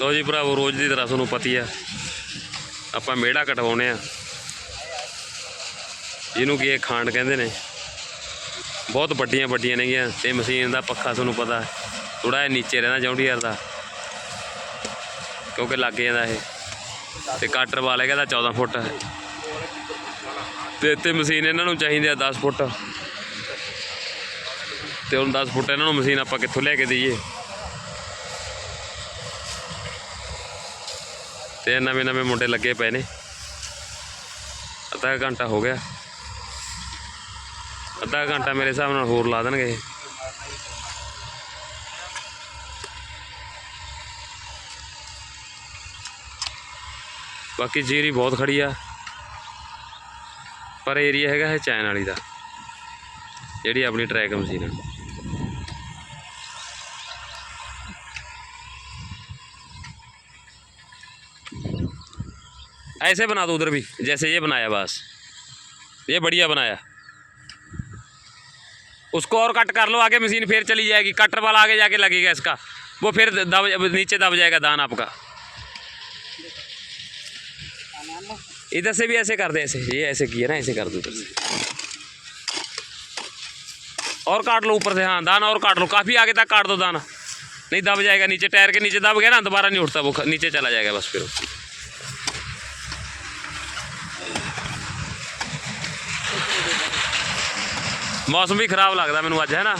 ਲੋ ਜੀ ਭਰਾਵੋ, ਰੋਜ਼ ਦੀ ਤਰ੍ਹਾਂ ਤੁਹਾਨੂੰ ਪਤੀ ਆ। ਆਪਾਂ ਮੇੜਾ ਕਟਵਾਉਨੇ ਆ। ਜਿਹਨੂੰ ਕਿ ਇਹ ਖਾਂਡ ਕਹਿੰਦੇ ਨੇ। ਬਹੁਤ ਵੱਡੀਆਂ ਵੱਡੀਆਂ ਨੇਗੀਆਂ ਤੇ ਮਸ਼ੀਨ ਦਾ ਪੱਖਾ ਤੁਹਾਨੂੰ ਪਤਾ। ਥੋੜਾ ਜਿਹਾ ਨੀਚੇ ਰਹਿੰਦਾ ਜੌਂਡੀਅਰ ਦਾ ਕਿਉਂਕਿ ਲੱਗ ਜਾਂਦਾ ਇਹ। ਤੇ ਕਟਰ ਵਾਲੇ ਦਾ 14 ਫੁੱਟ। ਤੇ ਇੱਥੇ ਮਸ਼ੀਨ ਇਹਨਾਂ ਨੂੰ ਚਾਹੀਦੀ ਆ 10 ਫੁੱਟ। ਤੇ ਹੁਣ 10 ਫੁੱਟ ਇਹਨਾਂ ਨੂੰ ਮਸ਼ੀਨ ਆਪਾਂ ਕਿੱਥੋਂ ਲੈ ਕੇ ਦਈਏ? ਤੇ ਨਵੇਂ ਨਵੇਂ ਮੁੰਡੇ ਲੱਗੇ ਪਏ ਨੇ। ਅੱਧਾ ਕੁ ਘੰਟਾ ਹੋ ਗਿਆ। ਅੱਧਾ ਘੰਟਾ ਮੇਰੇ ਹਿਸਾਬ ਨਾਲ ਹੋਰ ਲਾ ਦੇਣਗੇ ਬਾਕੀ ਜੀਰੀ ਬਹੁਤ ਖੜੀ ਆ। ਪਰ ਏਰੀਆ ਹੈਗਾ ਹੈ ਚੈਨ ਵਾਲੀ ਦਾ ਜਿਹੜੀ ਆਪਣੀ ਟਰੈਕ ਮਸ਼ੀਨ ਹੈ ऐसे बना दो उधर भी जैसे ये बनाया बस ये बढ़िया बनाया उसको और कट कर लो आगे मशीन फिर चली जाएगी कटर वाला आगे जाके लगेगा इसका वो फिर दब नीचे दब जाएगा दान आपका इधर से भी ऐसे कर दे, ऐसे, ये ऐसे किया ना, ऐसे कर दो और काट लो ऊपर से हाँ दाना और काट लो, काफ़ी आगे तक काट दो दाना। नहीं दब जाएगा, नीचे टायर के नीचे दब गया ना, दोबारा नहीं उठता वो नीचे चला जाएगा बस फिर मौसम भी खराब लगता मैं अज है ना?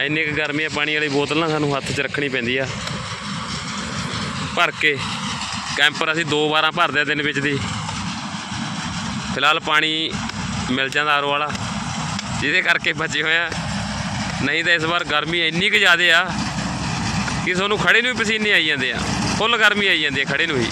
ਇੰਨੀ ਕੁ ਗਰਮੀ ਆ, ਪਾਣੀ ਵਾਲੀ ਬੋਤਲ ਨਾ ਸਾਨੂੰ ਹੱਥ 'ਚ ਰੱਖਣੀ ਪੈਂਦੀ ਆ। ਭਰ ਕੇ, ਕੈਂਪਰ ਅਸੀਂ ਦੋ ਵਾਰਾਂ ਭਰਦੇ ਆ ਦਿਨ ਵਿੱਚ ਦੀ। ਫਿਲਹਾਲ ਪਾਣੀ ਮਿਲ ਜਾਂਦਾ ਆਰੋ ਵਾਲਾ। ਜਿਹਦੇ ਕਰਕੇ ਬਚੇ ਹੋਏ ਆ। ਨਹੀਂ ਤਾਂ ਇਸ ਵਾਰ ਗਰਮੀ ਇੰਨੀ ਕੁ ਜ਼ਿਆਦੇ ਆ ਕਿ ਤੁਹਾਨੂੰ ਖੜੇ ਨੂੰ ਵੀ ਪਸੀਨੇ ਆਈ ਜਾਂਦੇ ਆ। ਫੁੱਲ ਗਰਮੀ ਆਈ ਜਾਂਦੀ ਹੈ ਖੜੇ ਨੂੰ ਹੀ